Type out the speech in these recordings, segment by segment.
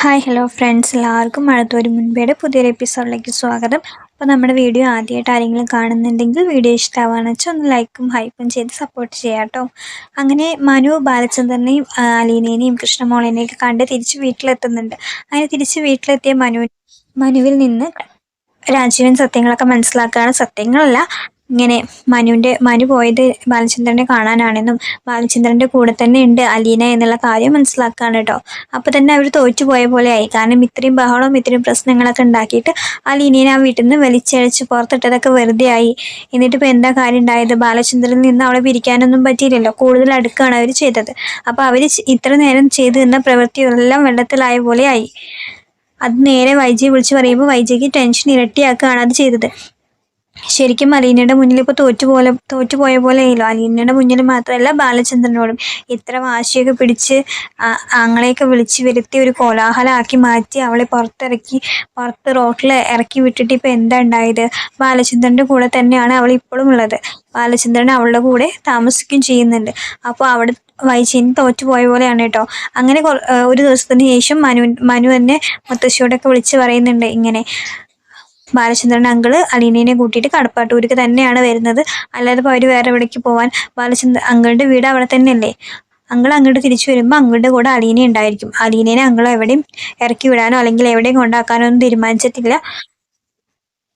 Hi hello friends എല്ലാവർക്കും മഴത്തോരി മുൻപേടെ പുതിയൊരു എപ്പിസോഡിലേക്ക് സ്വാഗതം. അപ്പോൾ നമ്മുടെ വീഡിയോ ആദ്യമായിട്ട് ആരെങ്കിലും കാണുന്നുണ്ടെങ്കിൽ വീഡിയോ ഇഷ്ടമാണെന്ന് വെച്ചാൽ ഒന്ന് ലൈക്കും ഹൈപ്പും ചെയ്ത് സപ്പോർട്ട് ചെയ്യാം കേട്ടോ. അങ്ങനെ മനു ബാലചന്ദ്രനെയും അലീനേനെയും കൃഷ്ണമോളിനെയൊക്കെ കണ്ട് തിരിച്ച് വീട്ടിലെത്തുന്നുണ്ട്. അങ്ങനെ തിരിച്ച് വീട്ടിലെത്തിയ മനു മനുവിൽ നിന്ന് രാജീവൻ സത്യങ്ങളൊക്കെ മനസ്സിലാക്കുകയാണ്. സത്യങ്ങളല്ല ഇങ്ങനെ മനുവിന്റെ മനു പോയത് ബാലചന്ദ്രനെ കാണാനാണെന്നും ബാലചന്ദ്രന്റെ കൂടെ തന്നെ ഉണ്ട് അലീന എന്നുള്ള കാര്യം മനസ്സിലാക്കുകയാണ് കേട്ടോ. അപ്പോൾ തന്നെ അവർ തോറ്റുപോയ പോലെ ആയി. കാരണം ഇത്രയും ബഹളവും ഇത്രയും പ്രശ്നങ്ങളൊക്കെ ഉണ്ടാക്കിയിട്ട് അലീനയെ ആ വീട്ടിൽ നിന്ന് വലിച്ചഴച്ച് പുറത്തിട്ടതൊക്കെ വെറുതെ ആയി. എന്നിട്ട് എന്താ കാര്യം ഉണ്ടായത്? ബാലചന്ദ്രനിൽ നിന്ന് അവളെ പിരിക്കാനൊന്നും പറ്റിയില്ലല്ലോ. കൂടുതൽ അടുക്കാണ് അവർ ചെയ്തത്. അപ്പോൾ അവർ ഇത്ര നേരം ചെയ്തു നിന്ന പ്രവൃത്തിയെല്ലാം വെള്ളത്തിലായ പോലെ ആയി. അത് നേരെ വൈജയെ വിളിച്ച് പറയുമ്പോൾ വൈജയ്ക്ക് ടെൻഷൻ ഇരട്ടിയാക്കുകയാണ് അത് ചെയ്തത്. ശരിക്കും അലീനയുടെ മുന്നിൽ ഇപ്പോൾ തോറ്റുപോലെ തോറ്റുപോയ പോലെ അലീനയുടെ മുന്നിൽ മാത്രമല്ല ബാലചന്ദ്രനോടും. ഇത്ര വാശിയൊക്കെ പിടിച്ച് ആങ്ങളെയൊക്കെ വിളിച്ച് വരുത്തി ഒരു കോലാഹലമാക്കി മാറ്റി അവളെ പുറത്തിറക്കി പുറത്ത് റോട്ടിൽ ഇറക്കി വിട്ടിട്ട് ഇപ്പോൾ എന്താ ഉണ്ടായത്? ബാലചന്ദ്രന്റെ കൂടെ തന്നെയാണ് അവൾ ഇപ്പോഴും ഉള്ളത്. ബാലചന്ദ്രൻ അവളുടെ കൂടെ താമസിക്കുകയും ചെയ്യുന്നുണ്ട്. അപ്പോൾ അവിടെ വൈചേനി തോറ്റുപോയ പോലെയാണ് കേട്ടോ. അങ്ങനെ ഒരു ദിവസത്തിന് ശേഷം മനു മനു തന്നെ മുത്തശ്ശിയോടൊക്കെ വിളിച്ച് പറയുന്നുണ്ട് ഇങ്ങനെ. ബാലചന്ദ്രൻ അങ്കിൾ അലീനയെ കൂട്ടിയിട്ട് കടപ്പാട്ടൂർക്ക് തന്നെയാണ് വരുന്നത്. അല്ലാതെ ഇപ്പോൾ അവർ വേറെ എവിടേക്ക് പോവാൻ ബാലചന്ദ്ര അങ്കിളുടെ വീട് അവിടെ തന്നെയല്ലേ? അങ്കിൾ അങ്ങോട്ട് തിരിച്ചു വരുമ്പോൾ അങ്കിളുടെ കൂടെ അലീന ഉണ്ടായിരിക്കും. അലീനയെ അങ്കിൾ എവിടെയും ഇറക്കി വിടാനോ അല്ലെങ്കിൽ എവിടെയും കൊണ്ടാക്കാനോ ഒന്നും തീരുമാനിച്ചിട്ടില്ല.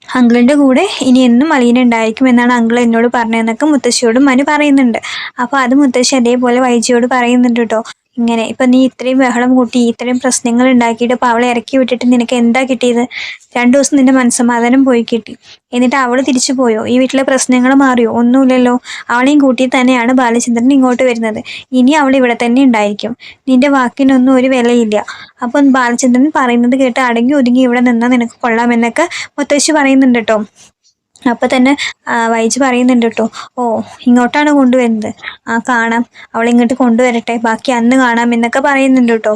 അങ്കിളിന്റെ കൂടെ ഇനി എന്നും അലീന ഉണ്ടായിരിക്കും എന്നാണ് അങ്കിൾ എന്നോട് പറഞ്ഞതെന്നൊക്കെ മുത്തശ്ശിയോടും മനു പറയുന്നുണ്ട്. അപ്പോൾ അത് മുത്തശ്ശി അതേപോലെ വൈജിയോട് പറയുന്നുണ്ട് കേട്ടോ. ഇങ്ങനെ ഇപ്പം നീ ഇത്രയും ബഹളം കൂട്ടി ഇത്രയും പ്രശ്നങ്ങൾ ഉണ്ടാക്കിയിട്ട് അപ്പോൾ അവളെ ഇറക്കി വിട്ടിട്ട് നിനക്ക് എന്താ കിട്ടിയത്? രണ്ടു ദിവസം നിന്റെ മനസ്സമാധാനം പോയി കിട്ടി. എന്നിട്ട് അവൾ തിരിച്ചു പോയോ? ഈ വീട്ടിലെ പ്രശ്നങ്ങൾ മാറിയോ? ഒന്നുമില്ലല്ലോ. അവളെയും കൂട്ടി തന്നെയാണ് ബാലചന്ദ്രൻ ഇങ്ങോട്ട് വരുന്നത്. ഇനി അവൾ ഇവിടെ തന്നെ ഉണ്ടായിരിക്കും. നിന്റെ വാക്കിനൊന്നും ഒരു വിലയില്ല. അപ്പം ബാലചന്ദ്രൻ പറയുന്നത് കേട്ട് അടങ്ങി ഒതുങ്ങി ഇവിടെ നിന്നാൽ നിനക്ക് കൊള്ളാമെന്നൊക്കെ മുത്തശ്ശി പറയുന്നുണ്ട് കേട്ടോ. അപ്പൊ തന്നെ വൈജ് പറയുന്നുണ്ട് കേട്ടോ ഓ ഇങ്ങോട്ടാണ് കൊണ്ടുവരുന്നത്. ആ കാണാം. അവൾ ഇങ്ങോട്ട് കൊണ്ടുവരട്ടെ. ബാക്കി അന്ന് കാണാം എന്നൊക്കെ പറയുന്നുണ്ട് കേട്ടോ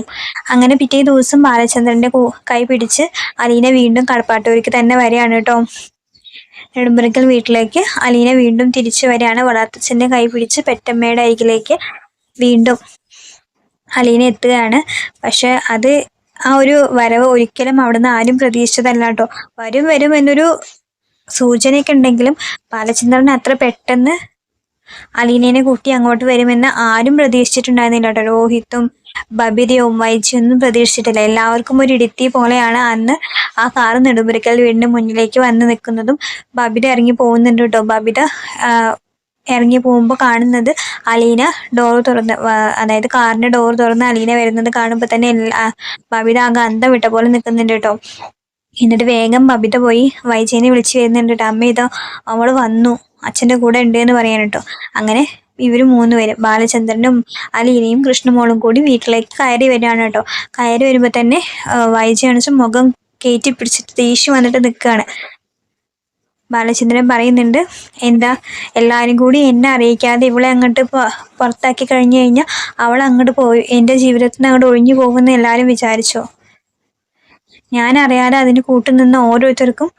അങ്ങനെ പിറ്റേ ദിവസം ബാലചന്ദ്രന്റെ കൈ പിടിച്ച് അലീന വീണ്ടും കടപ്പാട്ടൂർക്ക് തന്നെ വരികയാണ് കേട്ടോ നെടുമ്പറക്കൽ വീട്ടിലേക്ക് അലീന വീണ്ടും തിരിച്ചു വരികയാണ് വളർത്തച്ഛന്റെ കൈ പിടിച്ച് പെറ്റമ്മയുടെ അരികിലേക്ക് വീണ്ടും അലീന എത്തുകയാണ്. പക്ഷെ അത് ആ ഒരു വരവ് ഒരിക്കലും അവിടുന്ന് ആരും പ്രതീക്ഷിച്ചതല്ല കേട്ടോ വരും വരും എന്നൊരു സൂചനയൊക്കെ ഉണ്ടെങ്കിലും ബാലചന്ദ്രൻ അത്ര പെട്ടെന്ന് അലീനേനെ കൂട്ടി അങ്ങോട്ട് വരുമെന്ന് ആരും പ്രതീക്ഷിച്ചിട്ടുണ്ടായിരുന്നില്ല കേട്ടോ. രോഹിത്തും ബബിതയും വൈജിയൊന്നും പ്രതീക്ഷിച്ചിട്ടില്ല. എല്ലാവർക്കും ഒരു ഇടുത്തി പോലെയാണ് അന്ന് ആ കാറ് നെടുമ്പുരക്കൽ വീടിന്റെ മുന്നിലേക്ക് വന്ന് നിൽക്കുന്നതും ബബിത ഇറങ്ങി പോകുന്നുണ്ട് കേട്ടോ. ബബിത ഇറങ്ങി പോകുമ്പോൾ കാണുന്നത് അലീന ഡോർ തുറന്ന് അതായത് കാറിന്റെ ഡോർ തുറന്ന് അലീന വരുന്നത് കാണുമ്പോൾ തന്നെ ബബിത ആകെ അന്തം വിട്ട പോലെ നിൽക്കുന്നുണ്ട് കേട്ടോ. എന്നിട്ട് വേഗം ബബിത പോയി വൈജയനെ വിളിച്ചു വരുന്നുണ്ട് അമ്മ ഇതോ അവൾ വന്നു. അച്ഛന്റെ കൂടെ ഉണ്ട് എന്ന് പറയാൻ കേട്ടോ അങ്ങനെ ഇവർ മൂന്ന് പേര് ബാലചന്ദ്രനും അലീനയും കൃഷ്ണമോളും കൂടി വീട്ടിലേക്ക് കയറി വരികയാണ് കേട്ടോ കയറി വരുമ്പോൾ തന്നെ വൈജയാണെന്ന് മുഖം കയറ്റി പിടിച്ചിട്ട് ദേഷ്യം വന്നിട്ട് നിൽക്കുകയാണ് ബാലചന്ദ്രൻ പറയുന്നുണ്ട് എന്താ എല്ലാവരും കൂടി എന്നെ അറിയിക്കാതെ ഇവളെ അങ്ങോട്ട് പുറത്താക്കി കഴിഞ്ഞു കഴിഞ്ഞാൽ അവൾ അങ്ങോട്ട് പോയി. എന്റെ ജീവിതത്തിൽ നിന്ന് അങ്ങോട്ട് ഒഴിഞ്ഞു പോകുമെന്ന് എല്ലാവരും വിചാരിച്ചോ? ഞാൻ അറിയാതെ അതിന് കൂട്ടുനിന്ന ഓരോരുത്തർക്കും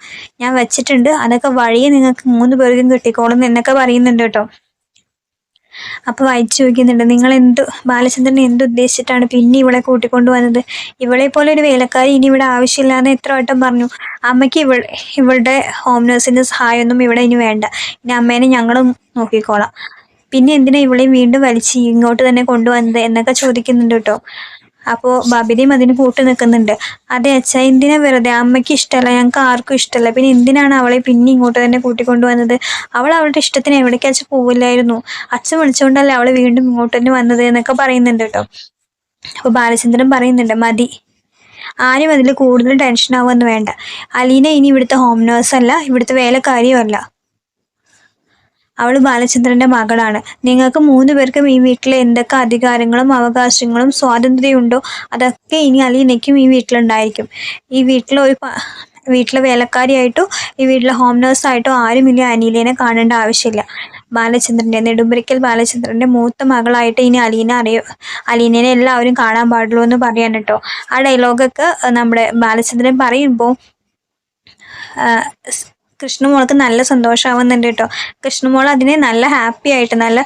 ഞാൻ വെച്ചിട്ടുണ്ട്. അതൊക്കെ വഴിയെ നിങ്ങൾക്ക് മൂന്ന് പേർക്കും കിട്ടിക്കോളും എന്നൊക്കെ പറയുന്നുണ്ട് കേട്ടോ. അപ്പൊ വായിച്ചു ചോദിക്കുന്നുണ്ട് നിങ്ങൾ എന്ത് ബാലചന്ദ്രൻ എന്ത് ഉദ്ദേശിച്ചിട്ടാണ് പിന്നെ ഇവളെ കൂട്ടിക്കൊണ്ടു വന്നത്? ഇവളെ പോലെ ഒരു വേലക്കാരി ഇനി ഇവിടെ ആവശ്യമില്ലാന്ന് എത്ര വട്ടം പറഞ്ഞു. അമ്മയ്ക്ക് ഇവൾ ഇവളുടെ ഹോം നേഴ്സിന്റെ സഹായമൊന്നും ഇവിടെ ഇനി വേണ്ട. ഇനി അമ്മേനെ ഞങ്ങളും നോക്കിക്കോളാം. പിന്നെ എന്തിനാ ഇവളെ വീണ്ടും വലിച്ച് ഇങ്ങോട്ട് തന്നെ കൊണ്ടുവന്നത് എന്നൊക്കെ ചോദിക്കുന്നുണ്ട് കേട്ടോ. അപ്പോൾ ബബിനിയും അതിന് കൂട്ടു നിൽക്കുന്നുണ്ട് അതെ അച്ഛാ എന്തിനാ വെറുതെ? അമ്മയ്ക്ക് ഇഷ്ടമല്ല ഞങ്ങൾക്ക് ആർക്കും ഇഷ്ടമല്ല പിന്നെ എന്തിനാണ് അവളെ പിന്നെ ഇങ്ങോട്ട് തന്നെ കൂട്ടിക്കൊണ്ടുവന്നത് അവൾ അവളുടെ ഇഷ്ടത്തിന് എവിടേക്ക് അച്ഛൻ പോവില്ലായിരുന്നു. അച്ഛൻ വിളിച്ചുകൊണ്ടല്ലേ അവൾ വീണ്ടും ഇങ്ങോട്ട് തന്നെ വന്നത് എന്നൊക്കെ പറയുന്നുണ്ട് കേട്ടോ. അപ്പോൾ ബാലചന്ദ്രൻ പറയുന്നുണ്ട് മതി. ആരും അതിൽ കൂടുതൽ ടെൻഷൻ ആവുമെന്ന് വേണ്ട. അലീന ഇനി ഇവിടുത്തെ ഹോം നേഴ്സ് അല്ല ഇവിടുത്തെ വേലക്കാരിയും അല്ല. അവൾ ബാലചന്ദ്രന്റെ മകളാണ്. നിങ്ങൾക്ക് മൂന്ന് പേർക്കും ഈ വീട്ടിലെ എന്തൊക്കെ അധികാരങ്ങളും അവകാശങ്ങളും സ്വാതന്ത്ര്യമുണ്ടോ? അതൊക്കെ ഇനി അലീനയ്ക്കും ഈ വീട്ടിലുണ്ടായിരിക്കും. ഈ വീട്ടിലെ ഒരു വീട്ടിലെ വേലക്കാരിയായിട്ടോ ഈ വീട്ടിലെ ഹോം നേഴ്സായിട്ടോ ആരും ഇനി അനീലേനെ കാണേണ്ട ആവശ്യമില്ല. ബാലചന്ദ്രന്റെ നെടുമ്പുരയ്ക്കൽ ബാലചന്ദ്രന്റെ മൂത്ത മകളായിട്ട് ഇനി അലീന അറിയോ അലീനനെ എല്ലാവരും കാണാൻ പാടുള്ളൂ എന്ന് പറയാൻ കേട്ടോ. ആ ഡയലോഗൊക്കെ നമ്മുടെ ബാലചന്ദ്രൻ പറയുമ്പോൾ കൃഷ്ണമോൾക്ക് നല്ല സന്തോഷമാവുന്നുണ്ട് കേട്ടോ കൃഷ്ണമോൾ അതിനെ നല്ല ഹാപ്പി ആയിട്ട് നല്ല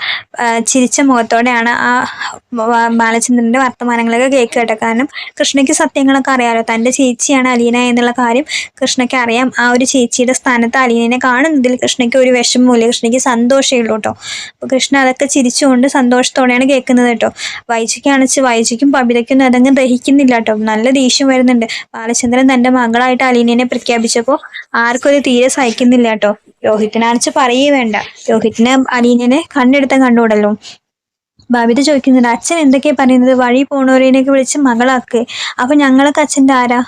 ചിരിച്ച മുഖത്തോടെയാണ് ആ ബാലചന്ദ്രന്റെ വർത്തമാനങ്ങളൊക്കെ കേൾക്കുക കേട്ടോ. കാരണം കൃഷ്ണയ്ക്ക് സത്യങ്ങളൊക്കെ അറിയാമല്ലോ തന്റെ ചേച്ചിയാണ് അലീന എന്നുള്ള കാര്യം കൃഷ്ണയ്ക്ക് അറിയാം. ആ ഒരു ചേച്ചിയുടെ സ്ഥാനത്ത് അലീനനെ കാണുന്നതിൽ കൃഷ്ണയ്ക്ക് ഒരു വിഷമമില്ല കൃഷ്ണയ്ക്ക് സന്തോഷമേ ഉള്ളൂ കേട്ടോ. അപ്പോൾ കൃഷ്ണ അതൊക്കെ ചിരിച്ചുകൊണ്ട് സന്തോഷത്തോടെയാണ് കേൾക്കുന്നത് കേട്ടോ. വൈജിക്കാണിച്ച് വൈജിക്കും പബിതയ്ക്കും അതങ്ങ് ദഹിക്കുന്നില്ല കേട്ടോ. നല്ല ദേഷ്യം വരുന്നുണ്ട്. ബാലചന്ദ്രൻ തന്റെ മകളായിട്ട് അലീനെ പ്രഖ്യാപിച്ചപ്പോൾ ആർക്കൊരു തീരെ സഹിക്കുന്നില്ല കേട്ടോ രോഹിത്തിനാണിച്ച് പറയേ വേണ്ട. രോഹിത്തിന് അലീനനെ കണ്ണെടുത്ത കണ്ടുകൂടല്ലോ. ബബിത ചോദിക്കുന്നുണ്ട് അച്ഛൻ എന്തൊക്കെയാ പറയുന്നത്? വഴി പോണവരേനൊക്കെ വിളിച്ച് മകളാക്ക്. അപ്പൊ ഞങ്ങളൊക്കെ അച്ഛന്റെ ആരാ?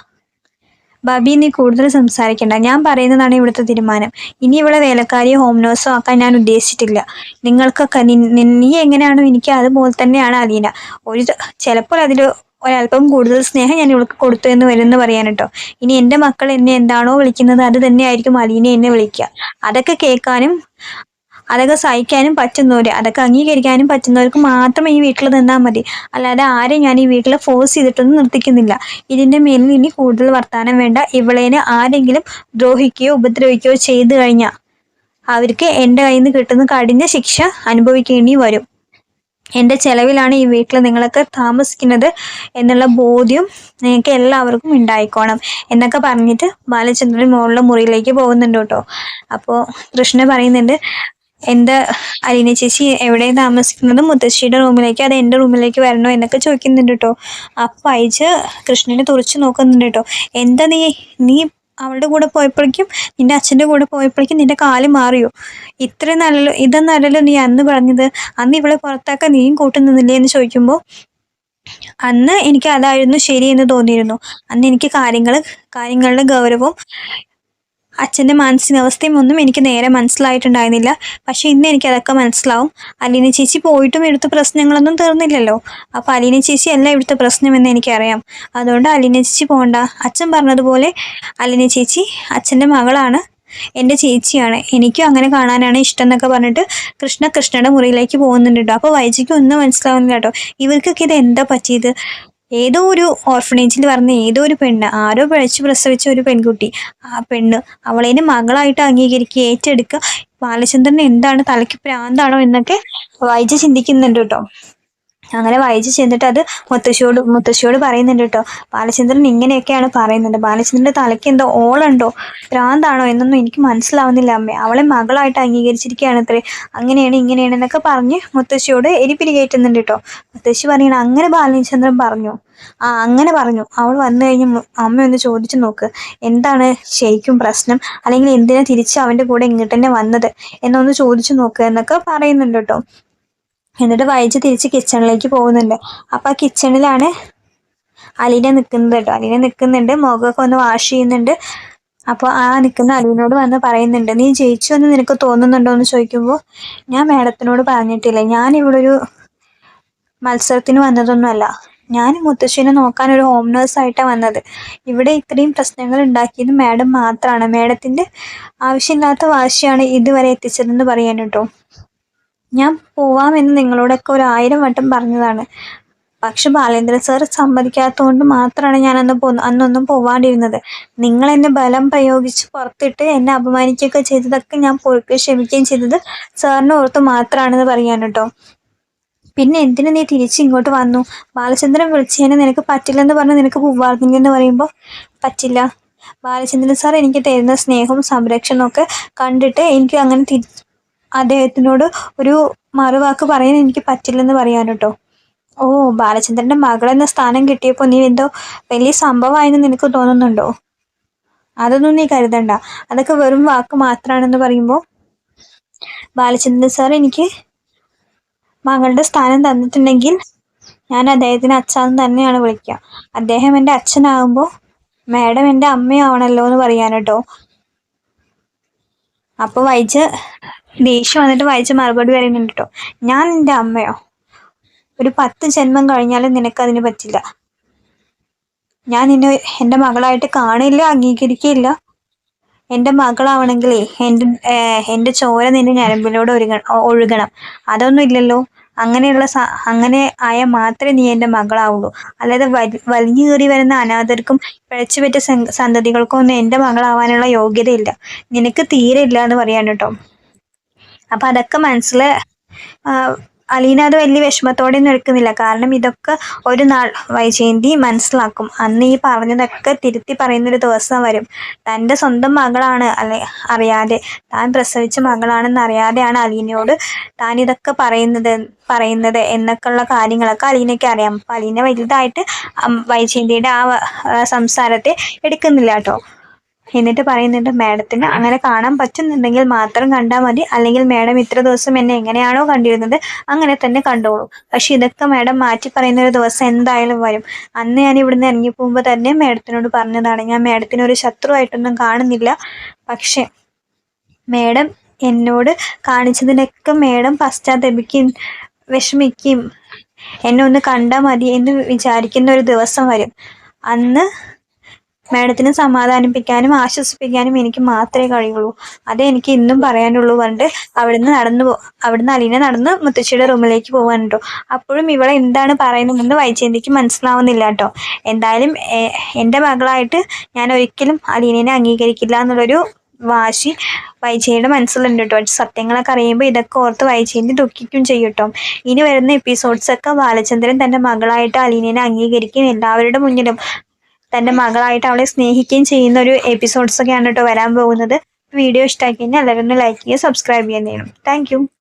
ബബി നീ കൂടുതൽ സംസാരിക്കണ്ട. ഞാൻ പറയുന്നതാണ് ഇവിടുത്തെ തീരുമാനം. ഇനി ഇവിടെ വേലക്കാരിയോ ഹോം നേഴ്സോ ആക്കാൻ ഞാൻ ഉദ്ദേശിച്ചിട്ടില്ല. നിങ്ങൾക്കൊക്കെ നി- എങ്ങനെയാണോ എനിക്ക് അതുപോലെ തന്നെയാണ് അലീന. ഒരു ചിലപ്പോൾ അതിൽ ഒരല്പം കൂടുതൽ സ്നേഹം ഞാൻ ഇവൾക്ക് കൊടുത്തു എന്ന് വരുമെന്ന് പറയാൻ കേട്ടോ ഇനി എന്റെ മക്കൾ എന്നെ എന്താണോ വിളിക്കുന്നത് അത് തന്നെയായിരിക്കും അലീനെ എന്നെ വിളിക്കുക. അതൊക്കെ കേൾക്കാനും അതൊക്കെ സഹിക്കാനും പറ്റുന്നവര് അതൊക്കെ അംഗീകരിക്കാനും പറ്റുന്നവർക്ക് മാത്രം ഈ വീട്ടിൽ നിന്നാൽ മതി. അല്ലാതെ ആരെയും ഞാൻ ഈ വീട്ടിൽ ഫോഴ്സ് ചെയ്തിട്ടൊന്നും നിർത്തിക്കുന്നില്ല. ഇതിന്റെ മേലിൽ ഇനി കൂടുതൽ വർത്താനം വേണ്ട. ഇവളേനെ ആരെങ്കിലും ദ്രോഹിക്കുകയോ ഉപദ്രവിക്കുകയോ ചെയ്തു കഴിഞ്ഞാൽ അവർക്ക് എന്റെ കയ്യിൽ നിന്ന് കിട്ടുന്ന കഠിന ശിക്ഷ അനുഭവിക്കേണ്ടി വരും. എന്റെ ചിലവിലാണ് ഈ വീട്ടിൽ നിങ്ങളൊക്കെ താമസിക്കുന്നത് എന്നുള്ള ബോധ്യം നിങ്ങൾക്ക് എല്ലാവർക്കും ഉണ്ടായിക്കോണം എന്നൊക്കെ പറഞ്ഞിട്ട് ബാലചന്ദ്രൻ മുകളിലെ മുറിയിലേക്ക് പോകുന്നുണ്ട് കേട്ടോ. അപ്പോൾ കൃഷ്ണ പറയുന്നുണ്ട് എന്താ അലീന ചേച്ചി എവിടെ താമസിക്കുന്നത്? മുത്തശ്ശിയുടെ റൂമിലേക്ക് അത് എന്റെ റൂമിലേക്ക് വരണോ? എന്നൊക്കെ ചോദിക്കുന്നുണ്ട് കേട്ടോ. അപ്പം അയച്ച് കൃഷ്ണനെ തുറച്ചു നോക്കുന്നുണ്ട് കേട്ടോ. എന്താ നീ നീ അവളുടെ കൂടെ പോയപ്പോഴേക്കും നിന്റെ അച്ഛന്റെ കൂടെ പോയപ്പോഴേക്കും നിന്റെ കാൽ മാറിയോ? ഇത്ര നല്ല ഇതെന്നല്ലല്ലോ നീ അന്ന് പറഞ്ഞത്. അന്ന് ഇവളെ പുറത്താക്കാൻ നീയും കൂട്ടുന്നില്ലേ എന്ന് ചോദിക്കുമ്പോൾ അന്ന് എനിക്ക് അതായിരുന്നു ശരിയെന്ന് തോന്നിയിരുന്നു. അന്ന് എനിക്ക് കാര്യങ്ങൾ കാര്യങ്ങളുടെ ഗൗരവവും അച്ഛന്റെ മാനസികാവസ്ഥയും ഒന്നും എനിക്ക് നേരെ മനസ്സിലായിട്ടുണ്ടായിരുന്നില്ല. പക്ഷേ ഇന്ന് എനിക്ക് അതൊക്കെ മനസ്സിലാവും. അലീന ചേച്ചി പോയിട്ടും ഇവിടുത്തെ പ്രശ്നങ്ങളൊന്നും തീർന്നില്ലല്ലോ. അപ്പോൾ അലീന ചേച്ചി അല്ല ഇവിടുത്തെ പ്രശ്നമെന്ന് എനിക്കറിയാം. അതുകൊണ്ട് അലീന ചേച്ചി പോകണ്ട അച്ഛൻ പറഞ്ഞതുപോലെ അലീന ചേച്ചി അച്ഛന്റെ മകളാണ്. എന്റെ ചേച്ചിയാണ്. എനിക്കും അങ്ങനെ കാണാനാണ് ഇഷ്ടം എന്നൊക്കെ പറഞ്ഞിട്ട് കൃഷ്ണ കൃഷ്ണയുടെ മുറിയിലേക്ക് പോകുന്നുണ്ട് അപ്പോൾ വൈജിക്ക് ഒന്നും മനസ്സിലാവുന്നില്ല കേട്ടോ. ഇവർക്കൊക്കെ ഇത് എന്താ പറ്റിയത്? ഏതോ ഒരു ഓർഫനേജിൽ പറഞ്ഞ ഏതോ ഒരു പെണ്ണ് ആരോ പിഴച്ചു പ്രസവിച്ച ഒരു പെൺകുട്ടി ആ പെണ്ണ് അവളേനെ മകളായിട്ട് അംഗീകരിക്കുക ഏറ്റെടുക്കുക ബാലചന്ദ്രൻ എന്താണ് തലയ്ക്ക് പ്രാന്താണോ എന്നൊക്കെ വൈജ ചിന്തിക്കുന്നുണ്ട് കേട്ടോ. അങ്ങനെ വായിച്ച് ചെന്നിട്ട് അത് മുത്തശ്ശിയോട് മുത്തശ്ശിയോട് പറയുന്നുണ്ട് കേട്ടോ. ബാലചന്ദ്രൻ ഇങ്ങനെയൊക്കെയാണ് പറയുന്നത്. ബാലചന്ദ്രന്റെ തലയ്ക്ക് എന്തോ ഓളുണ്ടോ? ഭ്രാന്താണോ എന്നൊന്നും എനിക്ക് മനസ്സിലാവുന്നില്ല അമ്മേ. അവളെ മകളായിട്ട് അംഗീകരിച്ചിരിക്കുകയാണ് അത്രേ. അങ്ങനെയാണ് ഇങ്ങനെയാണ് എന്നൊക്കെ പറഞ്ഞ് മുത്തശ്ശിയോട് എരിപ്പിരി കയറ്റുന്നുണ്ട് കേട്ടോ. മുത്തശ്ശി പറയണ അങ്ങനെ ബാലചന്ദ്രൻ പറഞ്ഞു? ആ അങ്ങനെ പറഞ്ഞു. അവൾ വന്നു കഴിഞ്ഞ് അമ്മ ഒന്ന് ചോദിച്ചു നോക്ക്. എന്താണ് ശരിക്കും പ്രശ്നം? അല്ലെങ്കിൽ എന്തിനാ തിരിച്ച് അവന്റെ കൂടെ ഇങ്ങോട്ട് തന്നെ വന്നത്? എന്നൊന്ന് ചോദിച്ചു നോക്ക് എന്നൊക്കെ പറയുന്നുണ്ട് കേട്ടോ. എന്നിട്ട് വൈജ് തിരിച്ച് കിച്ചണിലേക്ക് പോകുന്നുണ്ട്. അപ്പം ആ കിച്ചണിലാണ് അലീന നിൽക്കുന്നത് കേട്ടോ. അലീന നിൽക്കുന്നുണ്ട് മുഖമൊക്കെ ഒന്ന് വാഷ് ചെയ്യുന്നുണ്ട്. അപ്പോൾ ആ നിൽക്കുന്ന അലീനോട് വന്ന് പറയുന്നുണ്ട് നീ ജയിച്ചു എന്ന് നിനക്ക് തോന്നുന്നുണ്ടോ എന്ന് ചോദിക്കുമ്പോൾ ഞാൻ മാഡത്തിനോട് പറഞ്ഞിട്ടില്ല. ഞാൻ ഇവിടെ ഒരു മത്സരത്തിന് വന്നതൊന്നുമല്ല. ഞാൻ മുത്തശ്ശീനെ നോക്കാൻ ഒരു ഹോം നേഴ്സ് ആയിട്ടാണ് വന്നത്. ഇവിടെ ഇത്രയും പ്രശ്നങ്ങൾ ഉണ്ടാക്കിയത് മാഡം മാത്രമാണ് മാഡത്തിന്റെ ആവശ്യമില്ലാത്ത വാശിയാണ് ഇതുവരെ എത്തിച്ചതെന്ന് പറയാൻ കേട്ടോ. ഞാൻ പോവാമെന്ന് നിങ്ങളോടൊക്കെ ഒരു ആയിരം വട്ടം പറഞ്ഞതാണ്. പക്ഷെ ബാലേന്ദ്രൻ സാർ സമ്മതിക്കാത്തതുകൊണ്ട് മാത്രമാണ് ഞാൻ അന്ന് പോ അന്നൊന്നും പോവാണ്ടിരുന്നത്. നിങ്ങൾ എന്നെ ബലം പ്രയോഗിച്ച് പുറത്തിട്ട് എന്നെ അപമാനിക്കുകയൊക്കെ ചെയ്തതൊക്കെ ഞാൻ പോയി ക്ഷമിക്കുകയും ചെയ്തത് സാറിനെ ഓർത്ത് മാത്രമാണെന്ന് പറയാൻ കേട്ടോ. പിന്നെ എന്തിനു നീ തിരിച്ച് ഇങ്ങോട്ട് വന്നു? ബാലചന്ദ്രൻ വിളിച്ചതിനെ നിനക്ക് പറ്റില്ലെന്ന് പറഞ്ഞ് നിനക്ക് പോവാർന്നെങ്കിൽ എന്ന് പറയുമ്പോൾ പറ്റില്ല. ബാലചന്ദ്രൻ സാർ എനിക്ക് തരുന്ന സ്നേഹവും സംരക്ഷണവും ഒക്കെ കണ്ടിട്ട് എനിക്ക് അങ്ങനെ തിരി അദ്ദേഹത്തിനോട് ഒരു മറുവാക്ക് പറയാൻ എനിക്ക് പറ്റില്ലെന്ന് പറയാൻ കേട്ടോ. ഓ ബാലചന്ദ്രന്റെ മകൾ എന്ന സ്ഥാനം കിട്ടിയപ്പോൾ നീ എന്തോ വലിയ സംഭവമായെന്ന് നിനക്ക് തോന്നുന്നുണ്ടോ? അതൊന്നും നീ കരുതണ്ട. അതൊക്കെ വെറും വാക്ക് മാത്രമാണെന്ന് പറയുമ്പോൾ ബാലചന്ദ്രൻ സാർ എനിക്ക് മകളുടെ സ്ഥാനം തന്നിട്ടുണ്ടെങ്കിൽ ഞാൻ അദ്ദേഹത്തിന് അച്ഛൻ തന്നെയാണ് വിളിക്കുക. അദ്ദേഹം എന്റെ അച്ഛനാകുമ്പോൾ മാഡം എന്റെ അമ്മയാവണല്ലോ എന്ന് പറയാൻ കേട്ടോ. അപ്പോൾ വൈജ് ദേഷ്യം വന്നിട്ട് വായിച്ച മറുപടി പറയുന്നുണ്ട് കേട്ടോ ഞാൻ നിന്റെ അമ്മയോ? ഒരു പത്ത് ജന്മം കഴിഞ്ഞാലും നിനക്കതിന് പറ്റില്ല. ഞാൻ നിന്നെ എന്റെ മകളായിട്ട് കാണില്ല അംഗീകരിക്കില്ല. എന്റെ മകളാവണമെങ്കിലേ എന്റെ എന്റെ ചോര നിന്റെ ഞരമ്പിലൂടെ ഒരുങ്ങ ഒഴുകണം. അതൊന്നും ഇല്ലല്ലോ. അങ്ങനെയുള്ള അങ്ങനെ ആയ മാത്രമേ നീ എന്റെ മകളാവുള്ളൂ. അല്ലാതെ വലി വലിഞ്ഞു കയറി വരുന്ന അനാഥർക്കും പിഴച്ചുപറ്റ സന്തതികൾക്കും ഒന്നും എന്റെ മകളാവാനുള്ള യോഗ്യതയില്ല. നിനക്ക് തീരെ ഇല്ല എന്ന് പറയാൻ കേട്ടോ അപ്പം അതൊക്കെ മനസ്സിൽ അലീന അത് വലിയ വിഷമത്തോടെ ഒന്നും എടുക്കുന്നില്ല. കാരണം ഇതൊക്കെ ഒരു നാൾ വൈജയന്തി മനസ്സിലാക്കും. അന്ന് ഈ പറഞ്ഞതൊക്കെ തിരുത്തി പറയുന്നൊരു ദിവസം വരും. തന്റെ സ്വന്തം മകളാണ് അല്ലെ അറിയാതെ. താൻ പ്രസവിച്ച മകളാണെന്ന് അറിയാതെയാണ് അലീനയോട് താൻ ഇതൊക്കെ പറയുന്നത് പറയുന്നത് എന്നൊക്കെയുള്ള കാര്യങ്ങളൊക്കെ അലീനയ്ക്ക് അറിയാം. അപ്പം അലീന വലുതായിട്ട് വൈജയന്തിയുടെ ആ സംസാരത്തെ എടുക്കുന്നില്ല കേട്ടോ. എന്നിട്ട് പറയുന്നുണ്ട് മാഡത്തിന് അങ്ങനെ കാണാൻ പറ്റുന്നുണ്ടെങ്കിൽ മാത്രം കണ്ടാൽ മതി. അല്ലെങ്കിൽ മാഡം ഇത്ര ദിവസം എന്നെ എങ്ങനെയാണോ കണ്ടിരുന്നത് അങ്ങനെ തന്നെ കണ്ടോളൂ. പക്ഷെ ഇതൊക്കെ മാഡം മാറ്റി പറയുന്ന ഒരു ദിവസം എന്തായാലും വരും. അന്ന് ഞാൻ ഇവിടുന്ന് ഇറങ്ങി പോകുമ്പോൾ തന്നെ മാഡത്തിനോട് പറഞ്ഞതാണ് ഞാൻ മാഡത്തിന് ഒരു ശത്രുവായിട്ടൊന്നും കാണുന്നില്ല. പക്ഷെ മാഡം എന്നോട് കാണിച്ചതിനൊക്കെ മാഡം പശ്ചാത്തപിക്കുകയും വിഷമിക്കുകയും എന്നെ ഒന്ന് കണ്ടാൽ മതി എന്ന് വിചാരിക്കുന്ന ഒരു ദിവസം വരും. അന്ന് മാഡത്തിനെ സമാധാനിപ്പിക്കാനും ആശ്വസിപ്പിക്കാനും എനിക്ക് മാത്രമേ കഴിയുള്ളൂ. അതേ എനിക്ക് ഇന്നും പറയാനുള്ളൂ പറഞ്ഞിട്ട് അവിടുന്ന് നടന്നു അവിടുന്ന് അലീന നടന്ന് മുത്തശ്ശിയുടെ റൂമിലേക്ക് പോകാൻ കേട്ടോ. അപ്പോഴും ഇവളെ എന്താണ് പറയുന്നതെന്ന് വൈചേന്തിക്ക് മനസ്സിലാവുന്നില്ല കേട്ടോ. എന്തായാലും എന്റെ മകളായിട്ട് ഞാൻ ഒരിക്കലും അലീനെ അംഗീകരിക്കില്ല എന്നുള്ളൊരു വാശി വൈജയുടെ മനസ്സിലുണ്ട് കേട്ടോ. സത്യങ്ങളൊക്കെ അറിയുമ്പോൾ ഇതൊക്കെ ഓർത്ത് വൈജയന്തി ദുഃഖിക്കും ചെയ്യും ഇനി വരുന്ന എപ്പിസോഡ്സൊക്കെ ബാലചന്ദ്രൻ തന്റെ മകളായിട്ട് അലീനെ അംഗീകരിക്കും എല്ലാവരുടെ മുന്നിലും. തന്റെ മകളായിട്ട് അവളെ സ്നേഹിക്കുകയും ചെയ്യുന്ന ഒരു എപ്പിസോഡ്സ് ഒക്കെയാണ് കേട്ടോ വരാൻ പോകുന്നത്. വീഡിയോ ഇഷ്ടമാക്കി കഴിഞ്ഞാൽ എല്ലാവരും ലൈക്ക് ചെയ്യുക സബ്സ്ക്രൈബ് ചെയ്യുന്നതിനും താങ്ക്